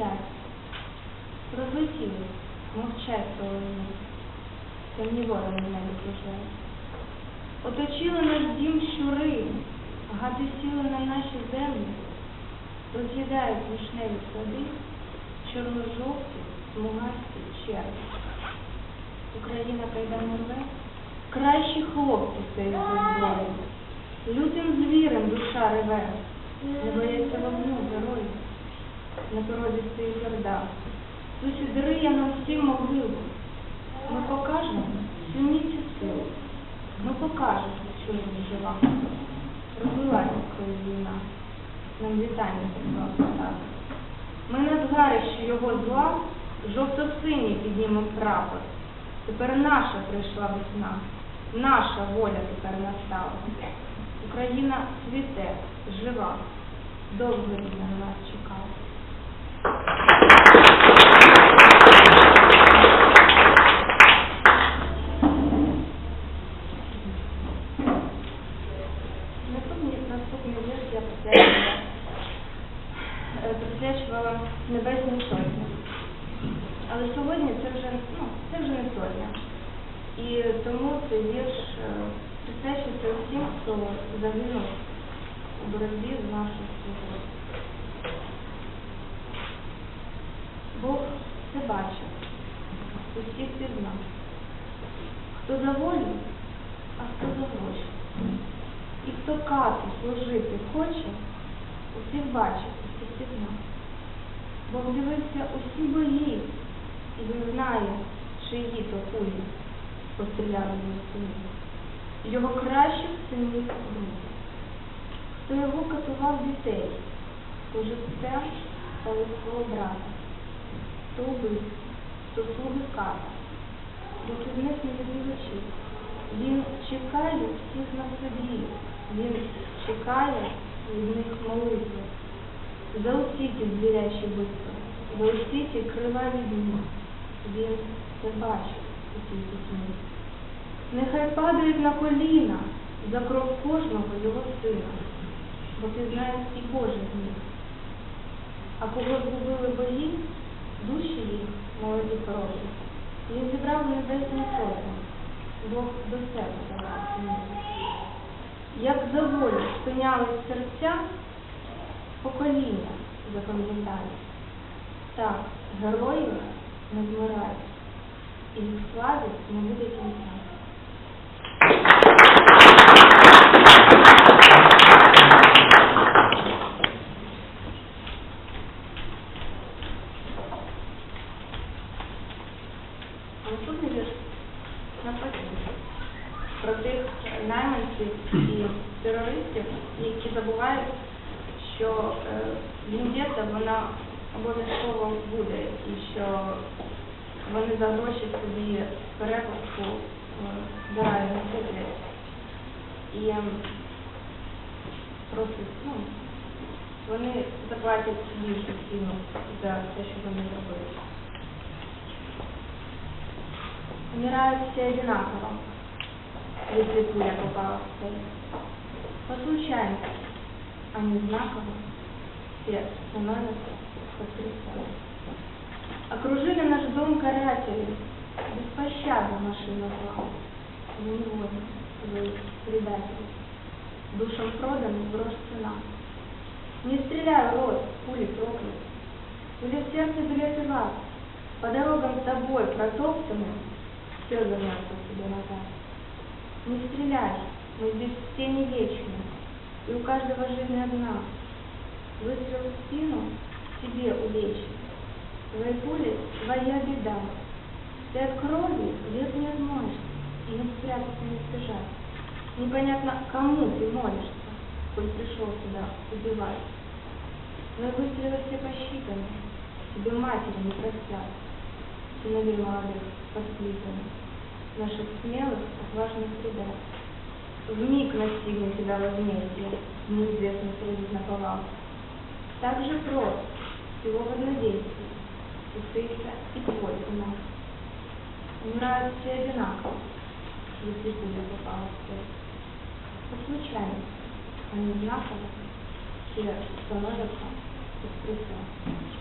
летять, розлетіли, мовчать солоні, темні ворони в небі кружають. Оточили наш дім щури, гати сіли на наші землі, роз'їдають вишневі сади, чорно-жовті, смугасті черви. Україна прийде рве, кращі хлопці цей зброю. Лютим звірем душа реве, не бояться вогню героїв. На порозі стоїть орда, сучить риє нам всім могилу. Ми покажемо сильніцю силу. Ми покажемо, що ми жива. Розвилася коли війна. Нам вітання так. Ми на згарищі його зла жовто-синій піднімемо прапор. Тепер наша прийшла весна, наша воля тепер настала. Україна цвіте, жива, довго рідна на нас чекала. Наступний, наступний вірш я присвячувала, е, присвячувала Небесній Сотні. Але сьогодні це вже, ну, це вже не сотня. І тому цей вірш е, присвячується всім, хто загинув у боротьбі з нашою свободою. Бог все бачив, усіх пізнав. Хто за волю, а хто за гроші. І хто кату служити хоче, усіх бачить, усіх пізнав. Дивився усі бої, і він знає, чиї то кулі постріляли в сині. Його кращих синів друзів. Хто його катував дітей, хто живцем стали свого брата, хто убив, хто слуги ката, не відвідувачі. Він чекає всіх на собі, він чекає від них молитви. За усі ті звірячі битви, за усі ті криваві дні. Він це бачить у цій пісні. Нехай падають на коліна за кров кожного його сина, бо ти знаєш і Божий гнів. А кого згубили бої, душі їх, молоді хороші, він зібрав в небесну сотню, Бог до себе забрав. Як за волю спинялись серця, покоління запам'ятають. Так, герої не вмирають, і їх слави не буде кінця. Наступний вірш навпаки про тих найманців і терористів, які забувають, що віндета вона обов'язково буде і що вони за гроші собі перепуску е, збирають на куплять. І просто ну, вони заплатять більшу ціну за те, що вони зробили. Умирают все одинаково, если пуля попала в цель. По случайности, не знаково, все становятся воскресенными. Окружили наш дом каратели, беспощадно машина зла. Вы невольны, вы предатели, душам проданы в грош цена. Не стреляй рот, пули проклят. Или в сердце билеты вас, по дорогам с тобой протоптанным, все вернется тебе назад. Не стреляй, мы здесь все не вечны, и у каждого жизнь одна. Выстрел в спину тебе увечен. Твои пули — твоя беда. Ты от крови век не отмоешься, и не спрятаться, не сбежать. Непонятно, кому ты молишься, коль пришел сюда убивать. Твои выстрелы все посчитаны, тебе матери не простят. Сыновей молодых воспитаны, наших смелых, отважных ребят. Вмиг настигнет тебя возмездие, неизвестный среди наповал. Так же прост, всего в однодействии, усыся и твой сынок. Умирают все одинаково, если пуля попала в цель. По случайности, а не знаково, все становятся воскресенными.